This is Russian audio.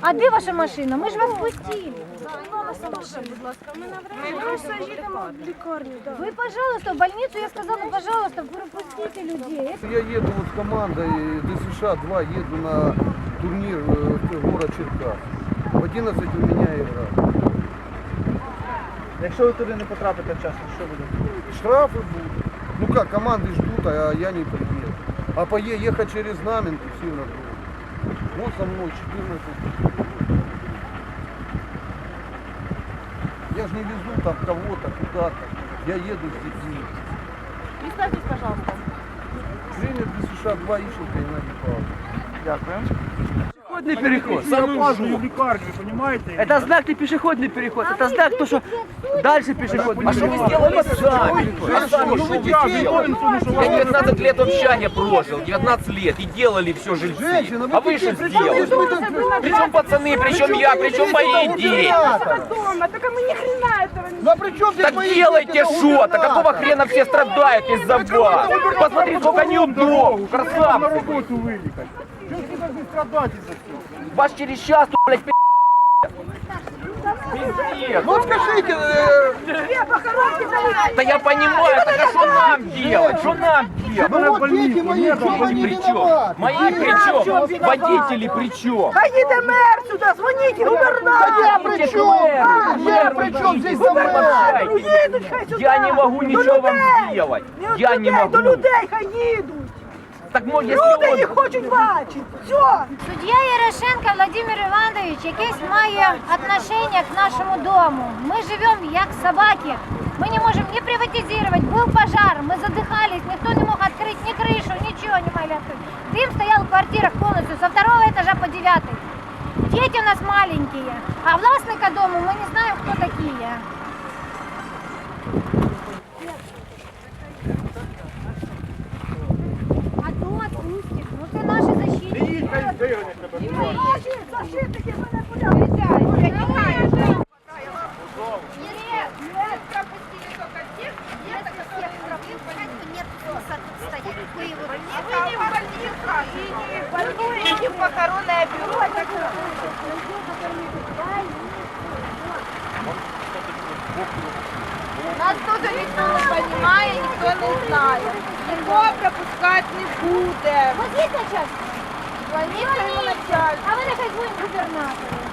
А де ваша машина? Ми ж вас пустили. Ми просто їдемо в лікарню. да. Вы, пожалуйста, в больницу, я сказала, пожалуйста, пропустите людей. Я еду вот с командой ДСШ-2, еду на турнир э, в город Черкас. В 11 у меня игра. Якщо ви туди не потрапите вчасно, що буде? Штрафы будут. Ну как, команды ждут, а я не приеду. А пое- ехать через Знаменку сильно трудно. Вот со мной 14. Я же не везу там кого-то куда-то. Я еду с детьми. Представтесь, пожалуйста. Тренер ДСШ-2 Ищенко Геннадий Павлович. Дякую Пешеходный переход. Я опаздываю в лікарню, ви розумієте? Это знак не пешеходный переход, это знак то, что дальше пешеходный. А что вы сделали сами? А сами что вы делали? Я 19 лет в общаге прожил, 19 лет, и делали все жильцы. Женщина, А вы что сделали? Причем пацаны, причем я, причем мои дети. Дома, только мы ни хрена этого не ну а при чем здесь Так мои делайте дети? что? Так какого хрена все страдают из-за вас? Посмотри, сколько неудобств, На красавцы. должны? Вас через час, блядь. Ну скажите, э, Да я понимаю, так а что нам делать? Что нам делать? ну вот дети мои, в чем они При чем? виноваты? Мои при чем? Водители при чем? Поїде мер сюди, дзвоніть губернатору. Я при чем? Я при чем здесь за мэр? Їдуть хай сюди. Я не могу До ничего вам людей. сделать. Не Я от не людей, До могу. людей хай їдуть. Так может, Люди если їх он... хочуть бачити. Все. Суддя Ярошенко Владимир Іванович якесь має отношение к нашему дому. Мы живем як собаки. Мы не можем не приватизировать. Был пожар, мы задыхались, никто не мог открыть ни крышу, ничего не могли открыть. Дым стоял в квартирах полностью со второго этажа по девятый. Дети у нас маленькие, а властника дому мы не знаем, кто такие. А то отпустит, ну ты наши защитники. Їдь, хай вигонять тебе. Наші защитники мене куди? Идите в похоронное бюро. Нас тут ніхто не розуміє, ніхто не знає. Нікого пропускати не буде. Вот есть начальство? Своєму начальству. А вы нехай дзвонить губернатору.